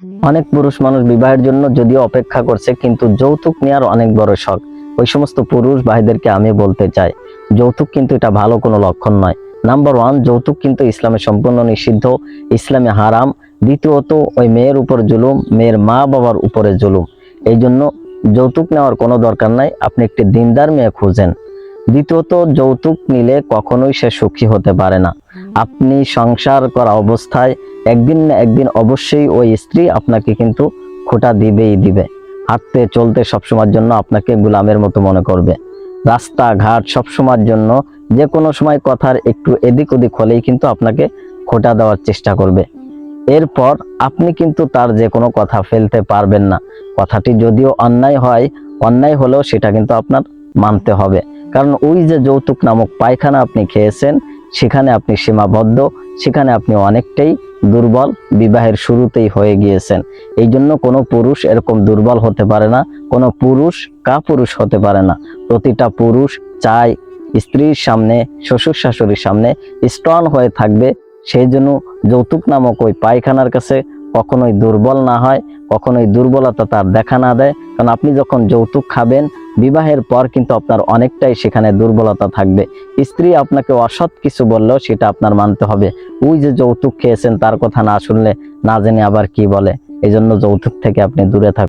অনেক পুরুষ মানুষ বিবাহের জন্য যদিও অপেক্ষা করছে, কিন্তু যৌতুক নেওয়ার অনেক বড় শখ। ওই সমস্ত পুরুষ ভাইদেরকে আমি বলতে চাই, যৌতুক কিন্তু এটা ভালো কোনো লক্ষণ নয়। নাম্বার ওয়ান যৌতুক কিন্তু ইসলামে সম্পূর্ণ নিষিদ্ধ, ইসলামে হারাম। দ্বিতীয়ত, ওই মেয়ের উপর জুলুম, মেয়ের মা বাবার উপরে জুলুম। এই জন্য যৌতুক নেওয়ার কোনো দরকার নাই, আপনি একটি দিনদার মেয়ে খুঁজেন। দ্বিতীয়ত, যৌতুক নিলে কখনোই সে সুখী হতে পারে না। আপনি সংসার করা অবস্থায় একদিন না একদিন অবশ্যই ওই স্ত্রী আপনাকে কিন্তু খোটা দিবেই দিবে। হাঁটতে, চলতে সবসময়ের জন্য আপনাকে গোলামের মতো মনে করবে। রাস্তাঘাট সবসময়ের জন্য যে কোনো সময় কথার একটু এদিক ওদিক হলেই কিন্তু আপনাকে খোটা দেওয়ার চেষ্টা করবে। এরপর আপনি কিন্তু তার যে কোনো কথা ফেলতে পারবেন না। কথাটি যদিও অন্যায় হয়, অন্যায় হলেও সেটা কিন্তু আপনার মানতে হবে। কারণ ওই যে যৌতুক নামক পায়খানা আপনি খেয়েছেন সেখানে আপনি সীমাবদ্ধ, সেখানে আপনি অনেকটাই দুর্বল, বিবাহের শুরুতেই হয়ে গিয়েছেন। এই জন্য কোনো পুরুষ এরকম দুর্বল হতে পারে না, কোনো পুরুষ কা পুরুষ হতে পারে না। প্রতিটা পুরুষ চায় স্ত্রীর সামনে, শ্বশুর শাশুড়ির সামনে স্ট্রং হয়ে থাকবে। সেই জন্য যৌতুক নামক ওই পায়খানার কাছে কখনোই দুর্বল না হয়, কখনোই দুর্বলতা তার দেখা না দেয়। কারণ আপনি যখন যৌতুক খাবেন বিবাহের পর কিন্তু আপনার অনেকটাই সেখানে দুর্বলতা থাকবে। স্ত্রী আপনাকে অসৎ কিছু বললেও সেটা আপনার মানতে হবে। ওই যে যৌতুক খেয়েছেন তার কথা না শুনলে, না জেনে আবার কি বলে? এই জন্য যৌতুক থেকে আপনি দূরে থাকুন।